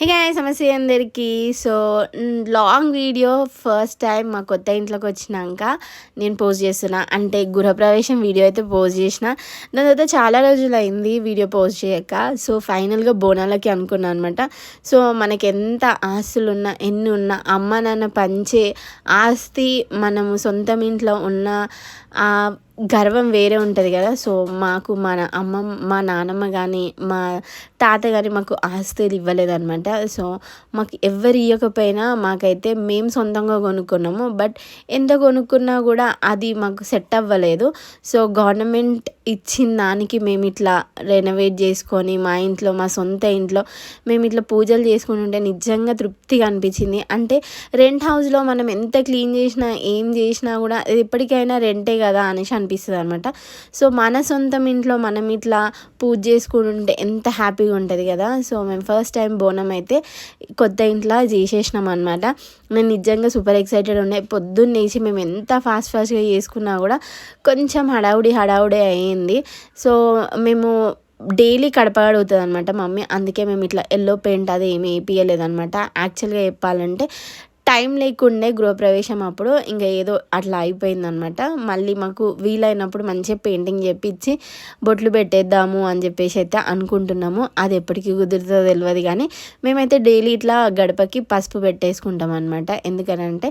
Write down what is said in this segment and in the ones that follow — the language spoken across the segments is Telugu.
హే గాయ సమస్య అందరికీ. So long video first time మా కొత్త ఇంట్లోకి వచ్చినాక నేను పోస్ట్ చేస్తున్నా. అంటే గృహప్రవేశం వీడియో అయితే పోస్ట్ చేసిన. దాని తర్వాత చాలా రోజులు అయింది వీడియో పోస్ట్ చేయక. సో ఫైనల్గా బోనాలకి అనుకున్నాను అనమాట సో మనకి ఎంత ఆస్తులు ఉన్నా ఎన్ని ఉన్నా అమ్మ నాన్న పంచే ఆస్తి మనము సొంతం ఇంట్లో ఉన్న గర్వం వేరే ఉంటుంది కదా. సో మాకు మా అమ్మ మా నానమ్మ కానీ మా తాత కానీ మాకు ఆస్తులు ఇవ్వలేదన్నమాట. సో మాకు ఎవరు ఇవ్వకపోయినా మాకైతే మేము సొంతంగా కొనుక్కున్నాము. బట్ ఎంత కొనుక్కున్నా కూడా అది మాకు సెట్ అవ్వలేదు. సో గవర్నమెంట్ ఇచ్చిన దానికి మేము ఇట్లా రెనోవేట్ చేసుకొని మా ఇంట్లో మా సొంత ఇంట్లో మేము ఇట్లా పూజలు చేసుకుని ఉంటే నిజంగా తృప్తిగా అనిపించింది. అంటే రెంట్ హౌస్లో మనం ఎంత క్లీన్ చేసినా ఏం చేసినా కూడా ఎప్పటికైనా రెంటే కదా అనేసి అనిపిస్తుంది అనమాట సో మన సొంతం ఇంట్లో మనం ఇట్లా పూజ చేసుకుని ఉంటే ఎంత హ్యాపీగా ఉంటుంది కదా. సో మేము ఫస్ట్ టైం బోనం అయితే కొత్త ఇంట్లో చేసేసినాం అనమాట నేను నిజంగా సూపర్ ఎక్సైటెడ్ ఉండే. పొద్దున్నేసి మేము ఎంత ఫాస్ట్ ఫాస్ట్గా చేసుకున్నా కూడా కొంచెం హడావుడి హడావుడి అయ్యింది. సో మేము డైలీ కడప అనమాట మమ్మీ. అందుకే మేము ఇట్లా ఎల్లో పెయింట్ అది ఏమి వేపియలేదనమాట యాక్చువల్గా చెప్పాలంటే టైం లేకుండే గృహప్రవేశం అప్పుడు ఇంకా ఏదో అట్లా అయిపోయిందనమాట మళ్ళీ మాకు వీలైనప్పుడు మంచిగా పెయింటింగ్ చెప్పించి బొట్లు పెట్టేద్దాము అని చెప్పేసి అయితే అనుకుంటున్నాము. అది ఎప్పటికీ కుదురుతుందో తెలియదు కానీ మేమైతే డైలీ ఇట్లా గడపకి పసుపు పెట్టేసుకుంటాం అనమాట ఎందుకనంటే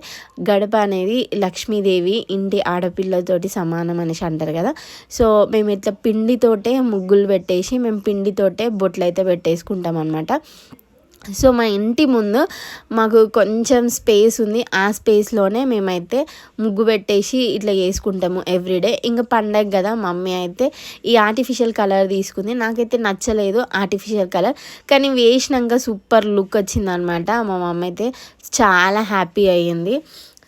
గడప అనేది లక్ష్మీదేవి ఇంటి ఆడపిల్లతోటి సమానం అనేసి అంటారు కదా. సో మేము ఇట్లా పిండితోటే ముగ్గులు పెట్టేసి మేము పిండితోటే బొట్లు అయితే పెట్టేసుకుంటాం అనమాట సో మా ఇంటి ముందు మాకు కొంచెం స్పేస్ ఉంది. ఆ స్పేస్లోనే మేమైతే ముగ్గు పెట్టేసి ఇట్లా చేసుకుంటాము ఎవ్రీడే ఇంకా పండగ కదా మమ్మీ అయితే ఈ ఆర్టిఫిషియల్ కలర్ తీసుకుంది. నాకైతే నచ్చలేదు ఆర్టిఫిషియల్ కలర్ కానీ వేసినాక సూపర్ లుక్ వచ్చిందనమాట. మా మమ్మీ అయితే చాలా హ్యాపీ అయ్యింది.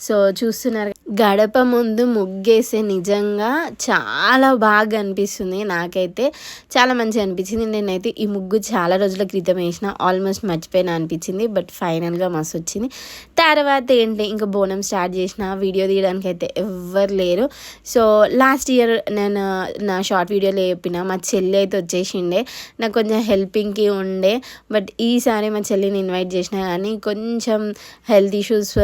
సో చూస్తున్నారు గడప ముందు ముగ్గేసే నిజంగా చాలా బాగా అనిపిస్తుంది నాకైతే. చాలా మంచిగా అనిపించింది. నేనైతే ఈ ముగ్గు చాలా రోజుల క్రితం వేసిన ఆల్మోస్ట్ మర్చిపోయినా అనిపించింది బట్ ఫైనల్గా మస్తు వచ్చింది తర్వాత ఏంటి ఇంకా బోనం స్టార్ట్ చేసిన వీడియో తీయడానికి అయితే ఎవ్వరు లేరు. సో లాస్ట్ ఇయర్ నేను నా షార్ట్ వీడియోలో చెప్పిన మా చెల్లి అయితే వచ్చేసిండే. నాకు కొంచెం హెల్పింగ్కి ఉండే బట్ ఈసారి మా చెల్లిని ఇన్వైట్ చేసిన కానీ కొంచెం హెల్త్ ఇష్యూస్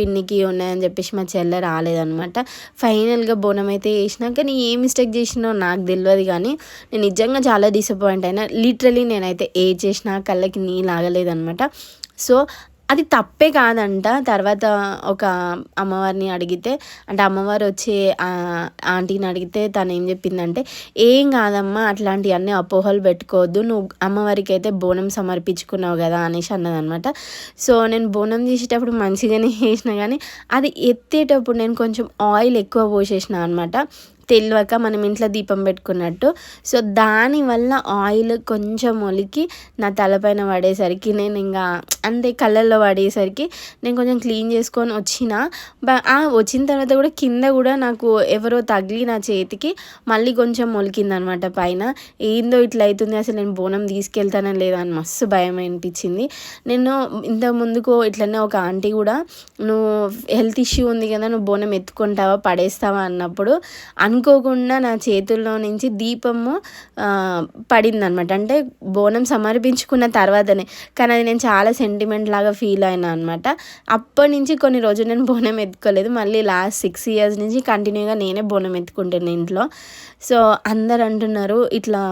పిన్నికి ఉన్నాయని చెప్పేసి మా చెల్లె రాలేదనమాట ఫైనల్గా బోనం అయితే వేసినా కానీ ఏ మిస్టేక్ చేసినో నాకు తెలియదు కానీ నేను నిజంగా చాలా డిసప్పాయింట్ అయినా. లిటరలీ నేనైతే ఏ చేసినా కళ్ళకి నీళ్ళు ఆగలేదనమాట సో అది తప్పే కాదంట. తర్వాత ఒక అమ్మవారిని అడిగితే అంటే అమ్మవారు వచ్చే ఆంటీని అడిగితే తను ఏం చెప్పిందంటే ఏం కాదమ్మా అట్లాంటివన్నీ అపోహలు పెట్టుకోవద్దు. నువ్వు అమ్మవారికి అయితే బోనం సమర్పించుకున్నావు కదా అనేసి అన్నదనమాట సో నేను బోనం చేసేటప్పుడు మంచిగానే చేసిన కానీ అది ఎత్తేటప్పుడు నేను కొంచెం ఆయిల్ ఎక్కువ పోసేసిన అనమాట తెలియక మనం ఇంట్లో దీపం పెట్టుకున్నట్టు. సో దానివల్ల ఆయిల్ కొంచెం ఒలికి నా తలపైన పడేసరికి నేను ఇంకా అంటే కళ్ళల్లో పడేసరికి నేను కొంచెం క్లీన్ చేసుకొని వచ్చిన. వచ్చిన తర్వాత కూడా కింద కూడా నాకు ఎవరో తగిలి నా చేతికి మళ్ళీ కొంచెం మొలికిందనమాట పైన. ఏందో ఇట్లా అవుతుంది అసలు నేను బోనం తీసుకెళ్తానని లేదా అని మస్తు భయం అనిపించింది. నేను ఇంత ముందుకు ఇట్లనే ఒక ఆంటీ కూడా నువ్వు హెల్త్ ఇష్యూ ఉంది కదా నువ్వు బోనం ఎత్తుకుంటావా పడేస్తావా అన్నప్పుడు అను అనుకోకుండా నా చేతుల్లో నుంచి దీపము పడిందనమాట అంటే బోనం సమర్పించుకున్న తర్వాతనే. కానీ అది నేను చాలా సెంటిమెంట్ లాగా ఫీల్ అయినా అనమాట అప్పటి నుంచి కొన్ని రోజులు నేను బోనం ఎత్తుకోలేదు. మళ్ళీ లాస్ట్ సిక్స్ ఇయర్స్ నుంచి కంటిన్యూగా నేనే బోనం ఎత్తుకుంటాను ఇంట్లో. సో అందరు అంటున్నారు ఇట్లా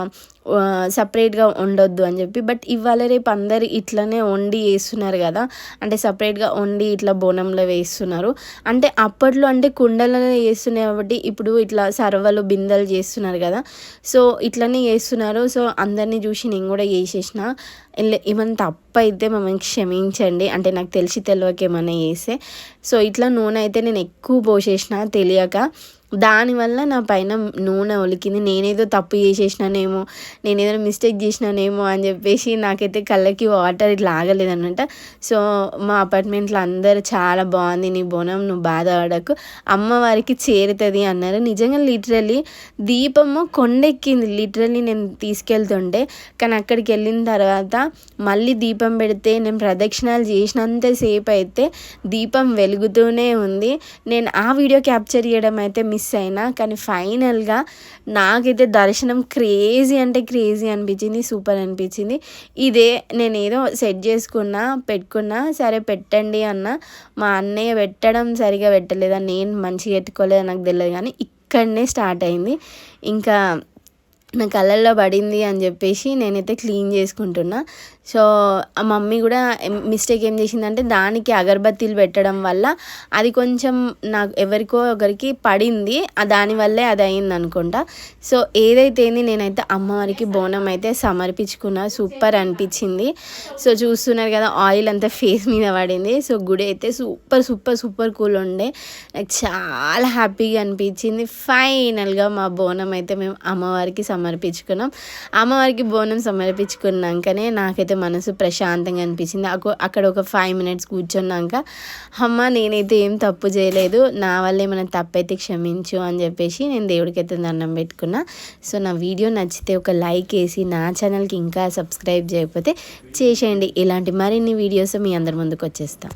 సపరేట్గా ఉండొద్దు అని చెప్పి బట్ ఇవాళ రేపు అందరు ఇట్లనే వండి వేస్తున్నారు కదా. అంటే సపరేట్గా వండి ఇట్లా బోనంలో వేస్తున్నారు. అంటే అప్పట్లో అంటే కుండలలో వేస్తున్నాయి కాబట్టి ఇప్పుడు ఇట్లా సర్వలు బిందెలు చేస్తున్నారు కదా. సో ఇట్లనే చేస్తున్నారు సో అందరినీ చూసి నేను కూడా చేసేసిన ఏమైనా తప్పు అయితే మమ్మల్ని క్షమించండి. అంటే నాకు తెలిసి తెలియక ఏమైనా చేస్తే. సో ఇట్లా నూనె అయితే నేను ఎక్కువ పోసేసిన తెలియక. దానివల్ల నా పైన నూనె ఒలికింది. నేనేదో తప్పు చేసేసినానేమో నేనేదో మిస్టేక్ చేసినానేమో అని చెప్పేసి నాకైతే కళ్ళకి వాటర్ ఇట్లా ఆగలేదనమాట సో మా అపార్ట్మెంట్లో అందరు చాలా బాగుంది. నీ బోనం నువ్వు బాధపడకు. అమ్మవారికి చేరుతుంది అన్నారు. నిజంగా లిటరలీ దీపము కొండెక్కింది. లిటరలీ నేను తీసుకెళ్తుంటే కానీ అక్కడికి వెళ్ళిన తర్వాత మళ్ళీ దీపం పెడితే నేను ప్రదక్షిణాలు చేసినంతసేపు అయితే దీపం వెలుగుతూనే ఉంది. నేను ఆ వీడియో క్యాప్చర్ చేయడం అయితే మిస్ మిస్ అయినా కానీ ఫైనల్గా నాకైతే దర్శనం క్రేజీ అంటే క్రేజీ అనిపించింది సూపర్ అనిపించింది. ఇదే నేను ఏదో సెట్ చేసుకున్నా పెట్టుకున్నా సరే పెట్టండి అన్న మా అన్నయ్య పెట్టడం సరిగా పెట్టలేదా నేను మంచిగా పెట్టుకోలేదు నాకు తెలియదు కానీ ఇక్కడనే స్టార్ట్ అయింది. ఇంకా నా కళ్ళల్లో పడింది అని చెప్పేసి నేనైతే క్లీన్ చేసుకుంటున్నా. సో ఆ మమ్మీ కూడా మిస్టేక్ ఏం చేసిందంటే దానికి అగరబత్తీలు పెట్టడం వల్ల అది కొంచెం నాకు ఎవరికో ఒకరికి పడింది. దానివల్లే అది అయింది అనుకుంటా. సో ఏదైతే నేనైతే అమ్మవారికి బోనం అయితే సమర్పించుకున్నా. సూపర్ అనిపించింది. సో చూస్తున్నారు కదా ఆయిల్ అంతా ఫేస్ మీద పడింది. సో గుడి అయితే సూపర్ సూపర్ సూపర్ కూల్ ఉండే. నాకు చాలా హ్యాపీగా అనిపించింది. ఫైనల్గా మా బోనం అయితే మేము అమ్మవారికి సమర్పించుకున్నాం. అమ్మవారికి బోనం సమర్పించుకున్నాకనే నాకైతే మనసు ప్రశాంతంగా అనిపించింది అక్కడ ఒక ఫైవ్ మినిట్స్ కూర్చున్నాక అమ్మ నేనైతే ఏం తప్పు చేయలేదు. నా వల్ల ఏమైనా తప్పైతే క్షమించు అని చెప్పేసి నేను దేవుడికి అయితే దండం పెట్టుకున్నా. సో నా వీడియో నచ్చితే ఒక లైక్ వేసి నా ఛానల్కి ఇంకా సబ్స్క్రైబ్ చేయకపోతే చేసేయండి. ఇలాంటి మరిన్ని వీడియోస్ మీ అందరి ముందుకు వచ్చేస్తాం.